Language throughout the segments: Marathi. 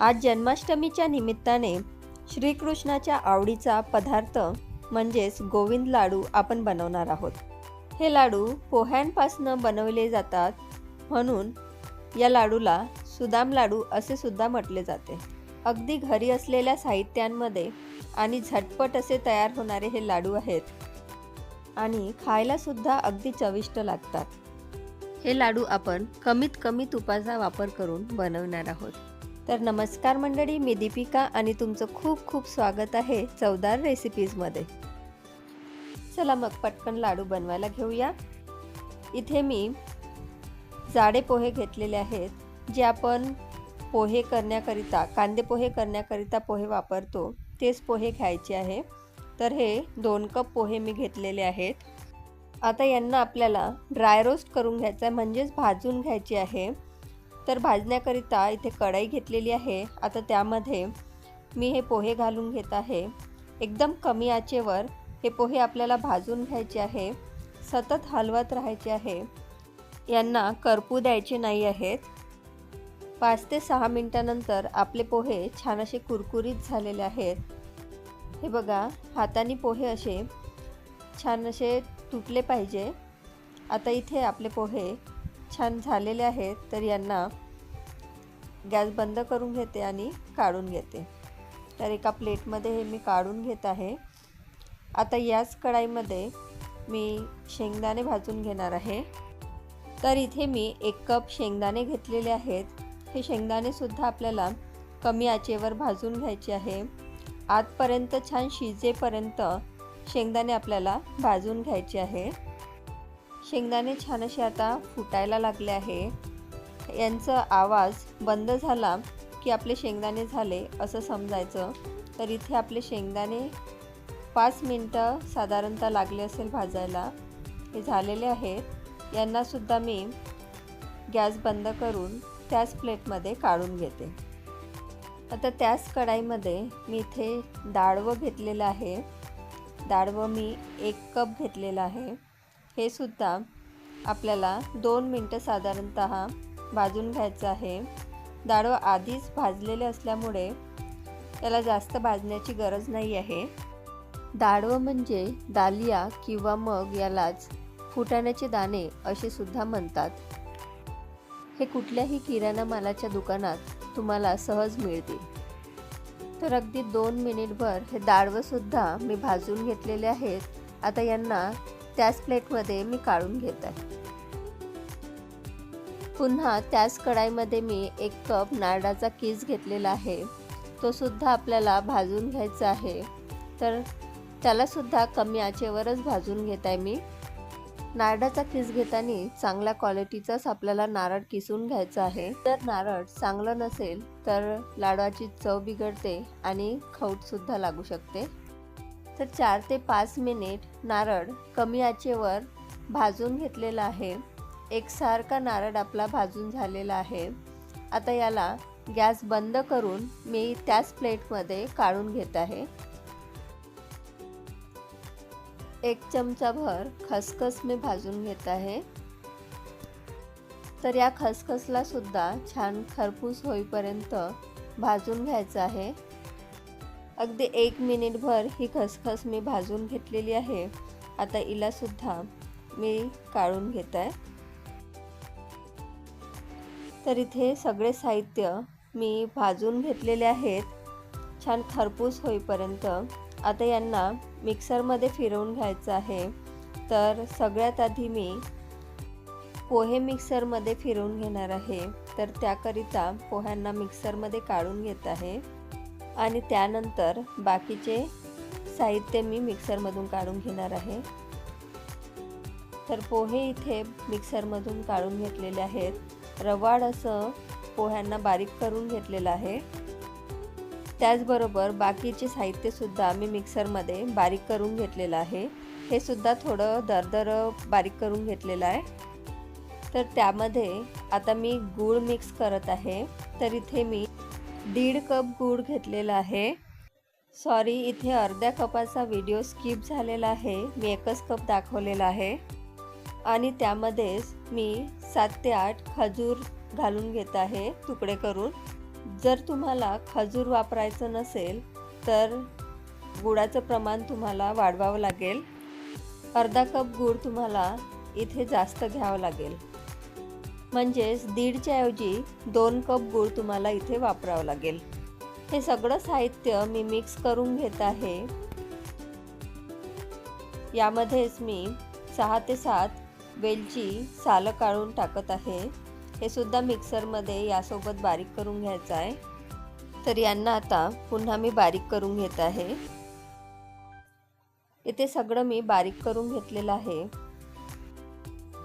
आज जन्माष्टमीच्या निमित्ताने श्रीकृष्णाच्या आवडीचा पदार्थ म्हणजेच गोविंद लाडू आपण बनवणार आहोत. हे लाडू पोह्यांपासनं बनवले जातात म्हणून या लाडूला सुदाम लाडू असे सुद्धा म्हटले जाते. अगदी घरी असलेल्या साहित्यांमध्ये आणि झटपट असे तयार होणारे हे लाडू आहेत आणि खायला सुद्धा अगदी चविष्ट लागतात. हे लाडू आपण कमीत कमी तुपाचा वापर करून बनवणार आहोत. तर नमस्कार मंडळी मी दीपिका आणि तुमचं खूप खूप स्वागत आहे चवदार रेसिपीजमध्ये चला मग पटकन लाडू बनवायला घेऊया. इथे मी जाडे पोहे घेतलेले आहेत जे आपण पोहे करण्याकरिता कांदे पोहे करण्याकरिता पोहे वापरतो तेच पोहे घ्यायचे आहे. तर हे दोन कप पोहे मी घेतलेले आहेत. आता यांना आपल्याला ड्राय रोस्ट करून घ्यायचं आहे म्हणजेच भाजून घ्यायचे आहे. तर भाजण्याकरिता इथे कढई घेतलेली आहे. आता त्यामध्ये मी हे पोहे घालून घेत आहे. एकदम कमी आचेवर हे पोहे आपल्याला भाजून घ्यायचे आहे. सतत हलवत राहायचे आहे. यांना करपू द्यायचे नाही आहेत. पाच ते सहा मिनटानंतर आपले पोहे छान असे कुरकुरीत झालेले आहेत. हे बघा हाताने पोहे असे छान असे तुटले पाहिजे. आता इथे आपले पोहे छान झालेले आहेत तर यांना गॅस बंद करून घेते आणि काढून घेते. तर एका प्लेटमध्ये हे मी काढून घेत आहे. आता याच कढाईमध्ये मी शेंगदाणे भाजून घेणार आहे. तर इथे मी एक कप शेंगदाणे घेतलेले आहेत. हे शेंगदाणेसुद्धा आपल्याला कमी आचेवर भाजून घ्यायचे आहे. आतपर्यंत छान शिजेपर्यंत शेंगदाणे आपल्याला भाजून घ्यायचे आहे. शेंगदाणे छान असे आता फुटायला लागले आहे. यांचा आवाज बंद झाला की आपले शेंगदाणे झाले असं समजायचं. तर इथे आपले शेंगदाणे पाच मिनटं साधारणतः लागले असेल भाजायला. हे झालेले आहेत. यांनासुद्धा मी गॅस बंद करून त्याच प्लेटमध्ये काढून घेते. आता त्याच कढाईमध्ये मी इथे डाळवं घेतलेलं आहे. डाळवं मी एक कप घेतलेलं आहे. हे सुद्धा आपल्याला दोन मिनटं साधारणत भाजून घ्यायचं आहे. डाळ आधीच भाजलेले असल्यामुळे त्याला जास्त भाजण्याची गरज नाही आहे. डाळवं म्हणजे दालिया किंवा मग यालाच फुटाण्याचे दाणे असे सुद्धा म्हणतात. हे कुठल्याही किराणा मालाच्या दुकानात तुम्हाला सहज मिळतील तर अगदी दोन मिनिटभर हे डाळवंसुद्धा मी भाजून घेतलेले आहेत. आता यांना त्याच प्लेटमध्ये मी काढून घेत आहे. पुन्हा त्याच कढाईमध्ये मी एक कप नारळाचा किस घेतलेला आहे. तो सुद्धा आपल्याला भाजून घ्यायचा आहे. तर त्यालासुद्धा कमी आचेवरच भाजून घेत आहे मी. नारळाचा किस घेताना चांगल्या क्वालिटीचाच आपल्याला नारळ किसून घ्यायचा आहे. जर नारळ चांगलं नसेल तर लाडवाची चव बिघडते आणि खौटसुद्धा लागू शकते. तर चार ते पाच मिनिट नारळ कमी आचेवर भाजून घेतलेला आहे. एकसारखा नारळ आपला भाजून झालेला आहे. आता याला गॅस बंद करून मी त्याच प्लेटमध्ये काढून घेत आहे. एक चमचाभर खसखस मी भाजून घेत आहे. तर या खसखसला सुद्धा छान खरपूस होईपर्यंत भाजून घ्यायचं आहे. अगदी एक मिनिटभर ही खसखस मी भाजून घेतलेली आहे. आता इलासुद्धा मी काढून घेत आहे तर इथे सगळे साहित्य मी भाजून घेतलेले आहेत. छान खरपूस होईपर्यंत. आता यांना मिक्सरमध्ये फिरवून घ्यायचं आहे. तर सगळ्यात आधी मी पोहे मिक्सरमध्ये फिरवून घेणार आहे. तर त्याकरिता पोह्यांना मिक्सरमध्ये काढून घेत आहे. आणि त्यानंतर बाकीचे साहित्य मी मिक्सरमधून काढून घेणार आहे. तर पोहे इथे मिक्सरमधून काढून घेतलेले आहेत. रवाड असं पोह्यांना बारीक करून घेतलेलं आहे. त्याचबरोबर बाकीचे साहित्यसुद्धा मी मिक्सरमध्ये बारीक करून घेतलेलं आहे. हे सुद्धा थोडं दरदर बारीक करून घेतलेलं आहे. तर त्यामध्ये आता मी गूळ मिक्स करत आहे. तर इथे मी दीड कप गूळ घेतलेला आहे. सॉरी इथे अर्ध्या कपाचा व्हिडिओ स्किप झालेला आहे. मी एकच कप दाखवलेला आहे. आणि त्यामध्येच मी सात ते आठ खजूर घालून घेत आहे तुकडे करून. जर तुम्हाला खजूर वापरायचं नसेल तर गुळाचं प्रमाण तुम्हाला वाढवावं लागेल. अर्धा कप गूळ तुम्हाला इथे जास्त घ्यावं लागेल. म्हणजेच दीडच्या ऐवजी दोन कप गूळ तुम्हाला इथे वापरावं लागेल. हे सगळं साहित्य मी मिक्स करून घेत आहे. यामध्येच मी सहा ते सात वेलची सालं काढून टाकत आहे. हे सुद्धा मिक्सरमध्ये यासोबत बारीक करून घ्यायचं आहे. तर यांना आता पुन्हा मी बारीक करून घेत आहे. इथे सगळं मी बारीक करून घेतलेलं आहे.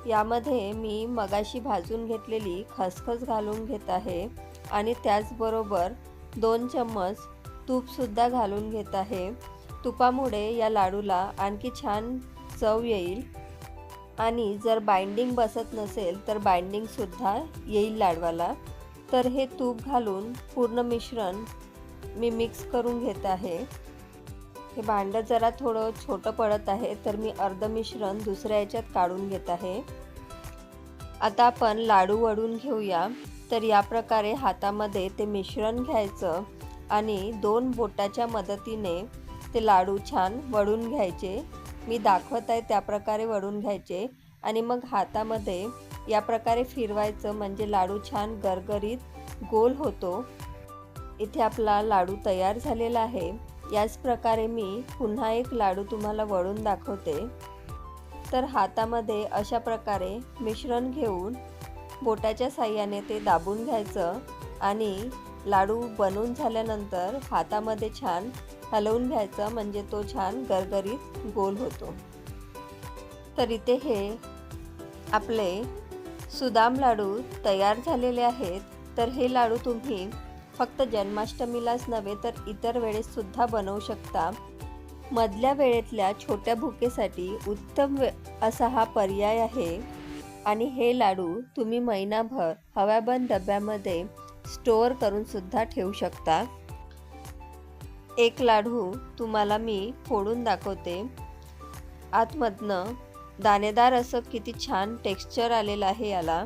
यामध्ये मी मगाशी भाजून घेतलेली खसखस घालून घेत आहे आणि त्याचबरोबर दोन चम्मच तूपसुद्धा घालून घेत आहे. तुपामुळे या लाडूला आणखी छान चव येईल. आणि जर बाइंडिंग बसत नसेल तर बाइंडिंगसुद्धा येईल लाडवाला. तर हे तूप घालून पूर्ण मिश्रण मी मिक्स करून घेत आहे. हे भांडं जरा थोडं छोटं पडत आहे तर मी अर्ध मिश्रण दुसऱ्या याच्यात काढून घेत आहे. आता आपण लाडू वडून घेऊया. तर या प्रकारे हातामध्ये ते मिश्रण घ्यायचं आणि दोन बोटाच्या मदतीने ते लाडू छान वडून घ्यायचे. मी दाखवत आहे त्या प्रकारे वडून घ्यायचे आणि मग हातामध्ये या प्रकारे फिरवायचं म्हणजे लाडू छान गरगरीत गोल होतो. इथे आपला लाडू तयार झालेला आहे. याच प्रकारे मी पुन्हा एक लाडू तुम्हाला वळून दाखवते. तर हातामध्ये अशा प्रकारे मिश्रण घेऊन बोटाच्या साह्याने ते दाबून घ्यायचं आणि लाडू बनवून झाल्यानंतर हातामध्ये छान हलवून घ्यायचं म्हणजे तो छान गरगरीत गोल होतो. तर इथे हे आपले सुदाम लाडू तयार झालेले आहेत. तर हे लाडू तुम्ही फक्त जन्माष्टमीलाच नव्हे तर इतर वेळेससुद्धा बनवू शकता. मधल्या वेळेतल्या छोट्या भुकेसाठी उत्तम वे असा हा पर्याय आहे. आणि हे लाडू तुम्ही महिनाभर हव्याबंद डब्यामध्ये स्टोअर करून सुद्धा ठेवू शकता. एक लाडू तुम्हाला मी फोडून दाखवते. आतमधनं दाणेदार असं किती छान टेक्स्चर आलेलं आहे याला.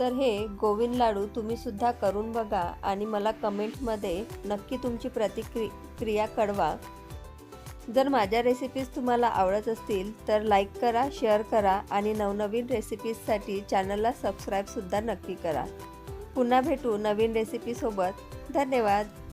तर हे गोविंद लाडू तुम्हीसुद्धा करून बघा आणि मला कमेंटमध्ये नक्की तुमची प्रतिक्रि क्रिया कळवा. जर माझ्या रेसिपीज तुम्हाला आवडत असतील तर लाईक करा शेअर करा आणि नवनवीन रेसिपीजसाठी चॅनलला सबस्क्राईबसुद्धा नक्की करा. पुन्हा भेटू नवीन रेसिपीसोबत धन्यवाद.